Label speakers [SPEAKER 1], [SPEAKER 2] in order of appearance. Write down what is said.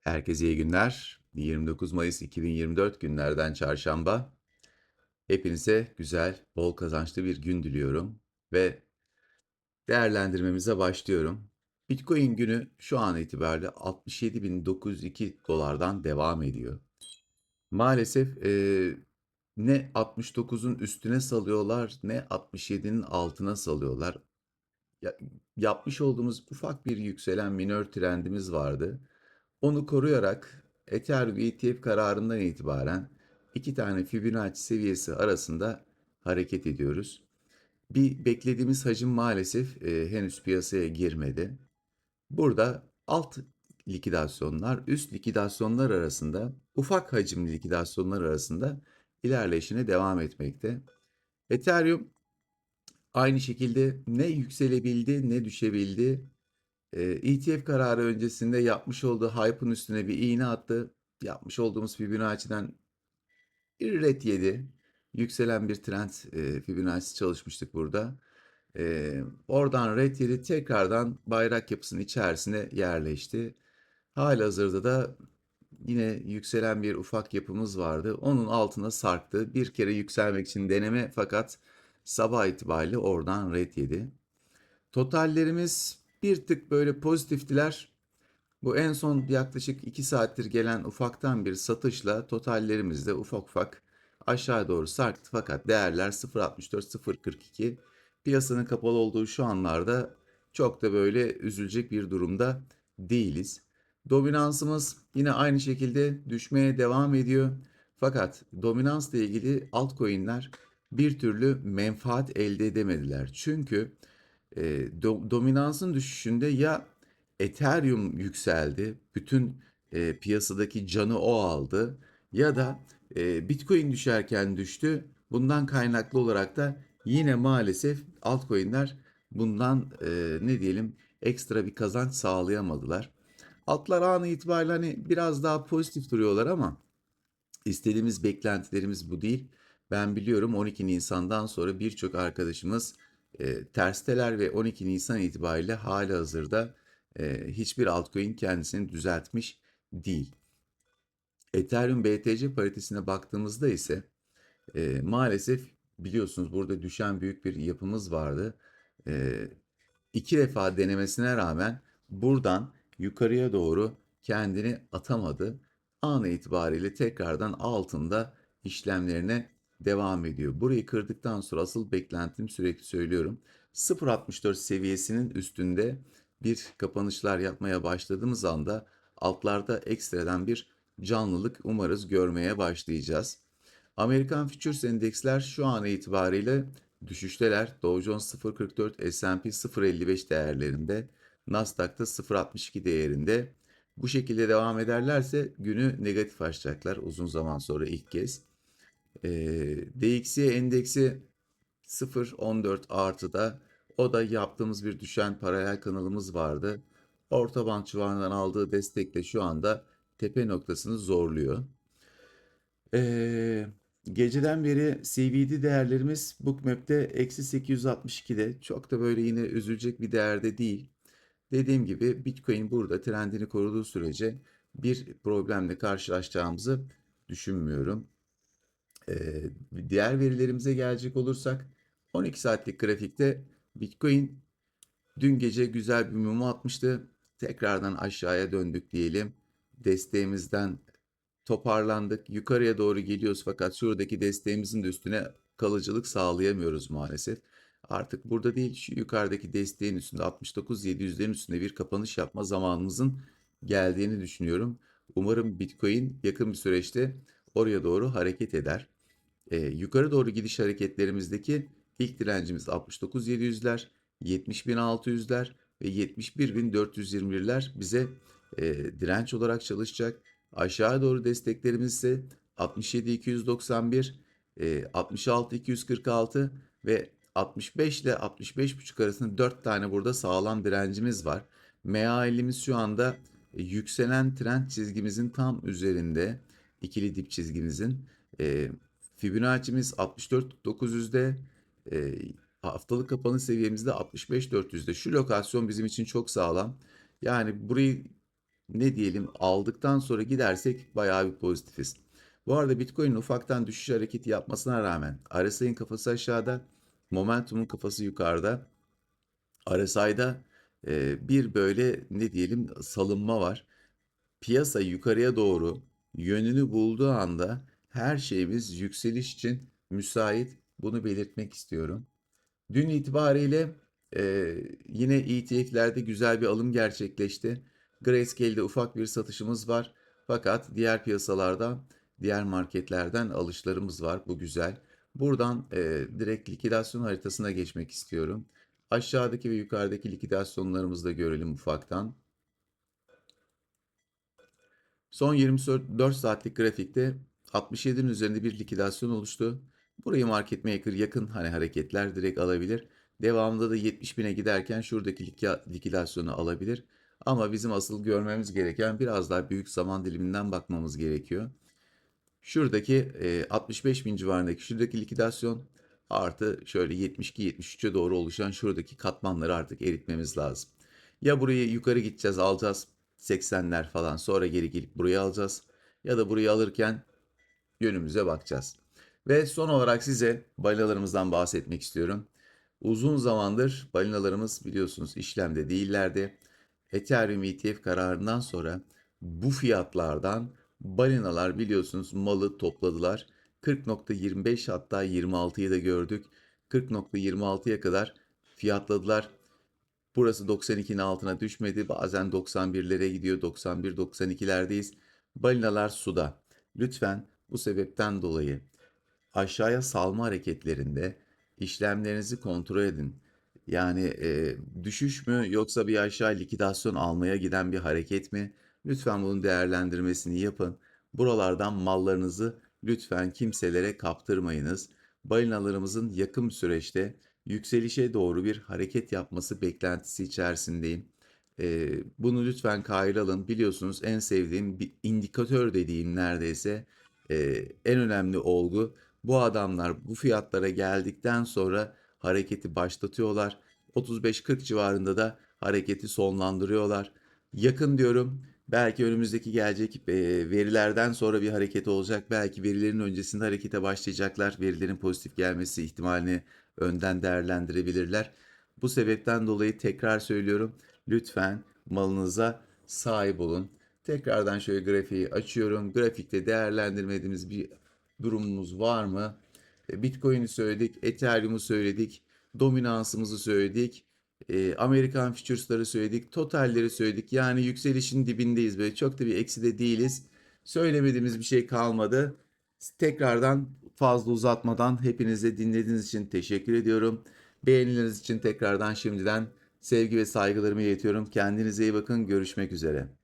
[SPEAKER 1] Herkese iyi günler. 29 Mayıs 2024 günlerden çarşamba. Hepinize güzel, bol kazançlı bir gün diliyorum ve değerlendirmemize başlıyorum. Bitcoin günü şu an itibariyle 67.902 dolardan devam ediyor. Maalesef e, ne 69'un üstüne salıyorlar ne 67'nin altına salıyorlar. Ya- yapmış olduğumuz ufak bir yükselen minör trendimiz vardı. Onu koruyarak Ethereum ETF kararından itibaren iki tane Fibonacci seviyesi arasında hareket ediyoruz. Bir beklediğimiz hacim maalesef e, henüz piyasaya girmedi. Burada alt likidasyonlar, üst likidasyonlar arasında, ufak hacimli likidasyonlar arasında ilerleyişine devam etmekte. Ethereum aynı şekilde ne yükselebildi ne düşebildi. ETF kararı öncesinde yapmış olduğu hype'ın üstüne bir iğne attı. Yapmış olduğumuz Fibonacci'den bir ret yedi. Yükselen bir trend e, Fibonacci çalışmıştık burada. Oradan ret yedi. Tekrardan bayrak yapısının içerisine yerleşti. Halihazırda da yine yükselen bir ufak yapımız vardı. Onun altına sarktı. Bir kere yükselmek için deneme fakat sabah itibariyle oradan ret yedi. Totallerimiz bir tık böyle pozitiftiler. Bu en son yaklaşık 2 saattir gelen ufaktan bir satışla totallerimiz de ufak ufak aşağı doğru sarktı. Fakat değerler 0.64-0.42. Piyasanın kapalı olduğu şu anlarda çok da böyle üzülecek bir durumda değiliz. Dominansımız yine aynı şekilde düşmeye devam ediyor. Fakat dominansla ilgili altcoin'ler bir türlü menfaat elde edemediler. Çünkü e, do- dominansın düşüşünde ya Ethereum yükseldi, bütün e, piyasadaki canı o aldı ya da e, Bitcoin düşerken düştü. Bundan kaynaklı olarak da yine maalesef altcoin'ler bundan e, ne diyelim ekstra bir kazanç sağlayamadılar. Altlar anı itibariyle hani biraz daha pozitif duruyorlar ama istediğimiz beklentilerimiz bu değil. Ben biliyorum 12 Nisan'dan sonra birçok arkadaşımız e, tersteler ve 12 Nisan itibariyle hali hazırda e, hiçbir altcoin kendisini düzeltmiş değil. Ethereum BTC paritesine baktığımızda ise e, maalesef biliyorsunuz burada düşen büyük bir yapımız vardı. E, iki defa denemesine rağmen buradan yukarıya doğru kendini atamadı. An itibariyle tekrardan altında işlemlerine devam ediyor. Burayı kırdıktan sonra asıl beklentim sürekli söylüyorum. 0.64 seviyesinin üstünde bir kapanışlar yapmaya başladığımız anda altlarda ekstradan bir canlılık umarız görmeye başlayacağız. Amerikan Futures endeksler şu an itibariyle düşüşteler. Dow Jones 0.44, S&P 0.55 değerlerinde, Nasdaq'ta 0.62 değerinde. Bu şekilde devam ederlerse günü negatif açacaklar uzun zaman sonra ilk kez. Ee, DXY endeksi 0.14 artıda. O da yaptığımız bir düşen paralel kanalımız vardı. Orta band civarından aldığı destekle şu anda tepe noktasını zorluyor. Ee, geceden beri CVD değerlerimiz Bookmap'te eksi 862'de. Çok da böyle yine üzülecek bir değerde değil. Dediğim gibi Bitcoin burada trendini koruduğu sürece bir problemle karşılaşacağımızı düşünmüyorum. Ee, diğer verilerimize gelecek olursak 12 saatlik grafikte Bitcoin dün gece güzel bir mum atmıştı. Tekrardan aşağıya döndük diyelim. Desteğimizden toparlandık. Yukarıya doğru geliyoruz fakat şuradaki desteğimizin de üstüne kalıcılık sağlayamıyoruz maalesef. Artık burada değil şu yukarıdaki desteğin üstünde 69-700'lerin üstünde bir kapanış yapma zamanımızın geldiğini düşünüyorum. Umarım Bitcoin yakın bir süreçte oraya doğru hareket eder. Ee, yukarı doğru gidiş hareketlerimizdeki ilk direncimiz 69.700'ler, 70.600'ler ve 71.421'ler bize e, direnç olarak çalışacak. Aşağı doğru desteklerimiz ise 67.291, e, 66.246 ve 65 ile 65.5 arasında 4 tane burada sağlam direncimiz var. MA50'miz şu anda e, yükselen trend çizgimizin tam üzerinde. İkili dip çizgimizin. E, Fibonacci'miz 64.900'de. E, haftalık kapanış seviyemizde 65.400'de. Şu lokasyon bizim için çok sağlam. Yani burayı ne diyelim aldıktan sonra gidersek bayağı bir pozitifiz. Bu arada Bitcoin'in ufaktan düşüş hareketi yapmasına rağmen RSI'nin kafası aşağıda, Momentum'un kafası yukarıda. RSI'da e, bir böyle ne diyelim salınma var. Piyasa yukarıya doğru yönünü bulduğu anda her şeyimiz yükseliş için müsait. Bunu belirtmek istiyorum. Dün itibariyle e, yine ETF'lerde güzel bir alım gerçekleşti. Grayscale'de ufak bir satışımız var. Fakat diğer piyasalarda, diğer marketlerden alışlarımız var. Bu güzel. Buradan e, direkt likidasyon haritasına geçmek istiyorum. Aşağıdaki ve yukarıdaki likidasyonlarımızı da görelim ufaktan. Son 24 saatlik grafikte 67'nin üzerinde bir likidasyon oluştu. Burayı market maker yakın hani hareketler direkt alabilir. Devamında da 70 bine giderken şuradaki likidasyonu alabilir. Ama bizim asıl görmemiz gereken biraz daha büyük zaman diliminden bakmamız gerekiyor. Şuradaki e, 65 bin civarındaki şuradaki likidasyon artı şöyle 72-73'e doğru oluşan şuradaki katmanları artık eritmemiz lazım. Ya burayı yukarı gideceğiz alacağız 80'ler falan sonra geri gelip buraya alacağız. Ya da burayı alırken yönümüze bakacağız. Ve son olarak size balinalarımızdan bahsetmek istiyorum. Uzun zamandır balinalarımız biliyorsunuz işlemde değillerdi. Ethereum ETF kararından sonra bu fiyatlardan balinalar biliyorsunuz malı topladılar. 40.25 hatta 26'yı da gördük. 40.26'ya kadar fiyatladılar. Burası 92'nin altına düşmedi. Bazen 91'lere gidiyor. 91-92'lerdeyiz. Balinalar suda. Lütfen bu sebepten dolayı aşağıya salma hareketlerinde işlemlerinizi kontrol edin. Yani e, düşüş mü yoksa bir aşağı likidasyon almaya giden bir hareket mi? Lütfen bunun değerlendirmesini yapın. Buralardan mallarınızı lütfen kimselere kaptırmayınız. Balinalarımızın yakın süreçte yükselişe doğru bir hareket yapması beklentisi içerisindeyim. Ee, bunu lütfen kayda alın. Biliyorsunuz en sevdiğim bir indikatör dediğim neredeyse e, en önemli olgu. Bu adamlar bu fiyatlara geldikten sonra hareketi başlatıyorlar. 35-40 civarında da hareketi sonlandırıyorlar. Yakın diyorum. Belki önümüzdeki gelecek e, verilerden sonra bir hareket olacak. Belki verilerin öncesinde harekete başlayacaklar. Verilerin pozitif gelmesi ihtimalini önden değerlendirebilirler. Bu sebepten dolayı tekrar söylüyorum. Lütfen malınıza sahip olun. Tekrardan şöyle grafiği açıyorum. Grafikte değerlendirmediğimiz bir durumumuz var mı? E, Bitcoin'i söyledik, Ethereum'u söyledik, dominansımızı söyledik. E, Amerikan Futures'ları söyledik, totalleri söyledik. Yani yükselişin dibindeyiz böyle çok da bir eksi de değiliz. Söylemediğimiz bir şey kalmadı. Tekrardan fazla uzatmadan hepinize dinlediğiniz için teşekkür ediyorum. Beğenileriniz için tekrardan şimdiden sevgi ve saygılarımı iletiyorum. Kendinize iyi bakın. Görüşmek üzere.